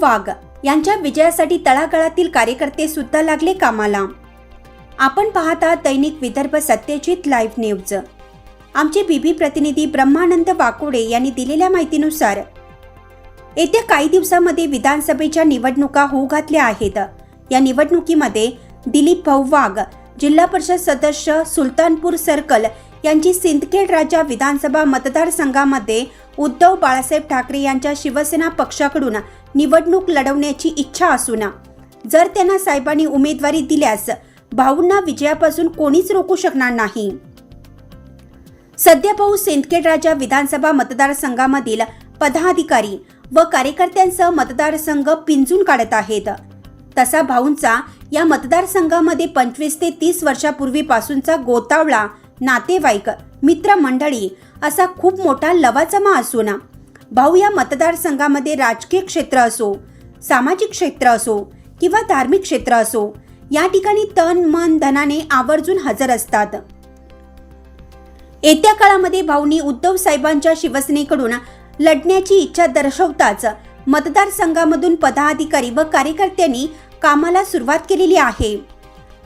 वाघ यांच्या विजयासाठी तळागाळातील कार्यकर्ते सुद्धा लागले कामाला. आपण पाहता दैनिक विदर्भ सत्यजित लाईव्ह न्यूज. आमचे बीबी प्रतिनिधी ब्रह्मानंद वाकोडे यांनी दिलेल्या माहितीनुसार येत्या काही दिवसामध्ये विधानसभेच्या निवडणुका होऊ घातल्या आहेत. या निवडणुकीमध्ये दिलीप भाऊ वाघ जिल्हा परिषद सदस्य सुलतानपूर सर्कल यांची सिंदखेड राजा विधानसभा मतदारसंघामध्ये उद्धव बाळासाहेब ठाकरे यांच्या शिवसेना पक्षाकडून निवडणूक लढवण्याची इच्छा असून जर त्यांना साहेबांनी उमेदवारी दिल्यास भाऊंना विजयापासून कोणीच रोखू शकणार नाही. सध्या भाऊ सिंदखेड राजा विधानसभा मतदारसंघामधील पदाधिकारी व कार्यकर्त्यांसह मतदारसंघ पिंजून काढत आहेत. तसा भाऊंचा या मतदारसंघामध्ये पंचवीस ते तीस वर्षापूर्वीपासूनचा गोतावळा नातेवाईक मित्रमंडळी असा खूप मोठा लवाजमा असून भाऊ या मतदारसंघामध्ये राजकीय क्षेत्र असो सामाजिक क्षेत्र असो किंवा धार्मिक क्षेत्र असो या ठिकाणी तन मन धनाने आवर्जून हजर असतात. येत्या काळामध्ये भाऊनी उद्धव साहेबांच्या शिवसेनेकडून लढण्याची इच्छा दर्शवताच मतदारसंघामधून पदाधिकारी व कार्यकर्त्यांनी कामाला सुरुवात केलेली आहे.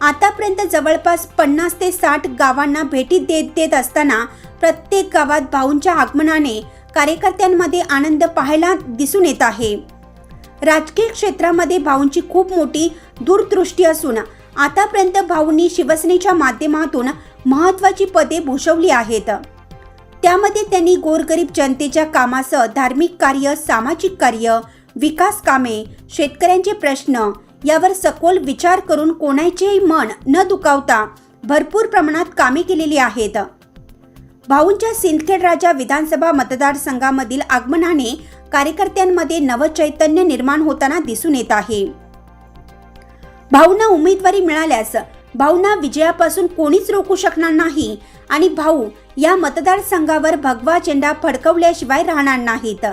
आतापर्यंत जवळपास पन्नास ते साठ गावांना भेटी देत देत असताना प्रत्येक गावात भाऊंच्या आगमनाने कार्यकर्त्यांमध्ये आनंद पाहायला दिसून येत आहे. राजकीय क्षेत्रामध्ये भाऊंची खूप मोठी दूरदृष्टी असून आतापर्यंत भाऊंनी शिवसेनेच्या माध्यमातून महत्त्वाची पदे भूषवली आहेत. त्यामध्ये त्यांनी गोरगरीब जनतेच्या कामासह धार्मिक कार्य सामाजिक कार्य विकास कामे शेतकऱ्यांचे प्रश्न यावर सखोल विचार करून कोणाचेही मन न दुखावता भरपूर प्रमाणात कामे केलेली आहेत. भाऊंच्या सिंदखेड राजा विधानसभा मतदारसंघामधील आगमनाने कार्यकर्त्यांमध्ये नवचैतन्य निर्माण होताना दिसून येत आहे. भाऊंना उमेदवारी मिळाल्यास भाऊंना विजयापासून कोणीच रोखू शकणार नाही आणि भाऊ या मतदारसंघावर भगवा झेंडा फडकवल्याशिवाय राहणार नाहीत.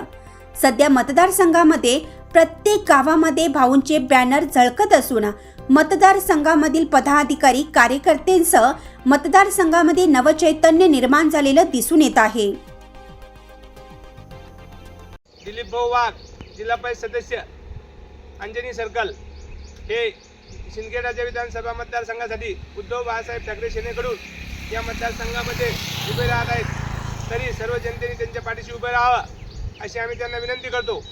सध्या मतदारसंघामध्ये प्रत्येक गावामध्ये भाऊंचे बॅनर झळकत असून मतदारसंघामधील पदाधिकारी कार्यकर्त्यांसह मतदारसंघामध्ये नवचैतन्य निर्माण झालेलं दिसून येत आहे. दिलीप भाऊ वाघ जिल्हा परिषद सदस्य अंजनी सर्कल. हे शिंदखेडाच्या विधानसभा मतदारसंघासाठी उद्धव बाळासाहेब ठाकरे सेनेकडून या मतदारसंघामध्ये उभे राहत आहेत. तरी सर्व जनतेने त्यांच्या पाठीशी उभे राहावं अशी आम्ही त्यांना विनंती करतो.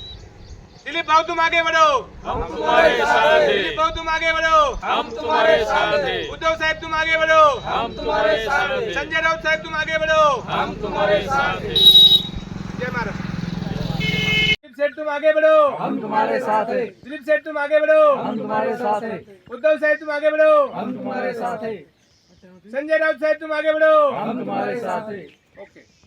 दिलीप भाऊ तुम आगे बढ़ो हम तुम्हारे साथ दिलीप हैं भाऊ तुम आगे बढ़ो हम तुम्हारे साथ हैं उद्धव साहेब तुम आगे बढ़ो हम तुम्हारे साथ हैं संजय राउत साहेब तुम आगे बढ़ो हम तुम्हारे साथ हैं जय महाराज. दिलीप सेठ तुम आगे बढ़ो हम तुम्हारे साथ. हैं दिलीप सेठ तुम आगे बढ़ो हम तुम्हारे साथ. हैं उद्धव साहेब तुम आगे बढ़ो हम तुम्हारे साथ. हैं संजय राउत साहेब तुम आगे बढ़ो हम तुम्हारे साथ. हैं ओके.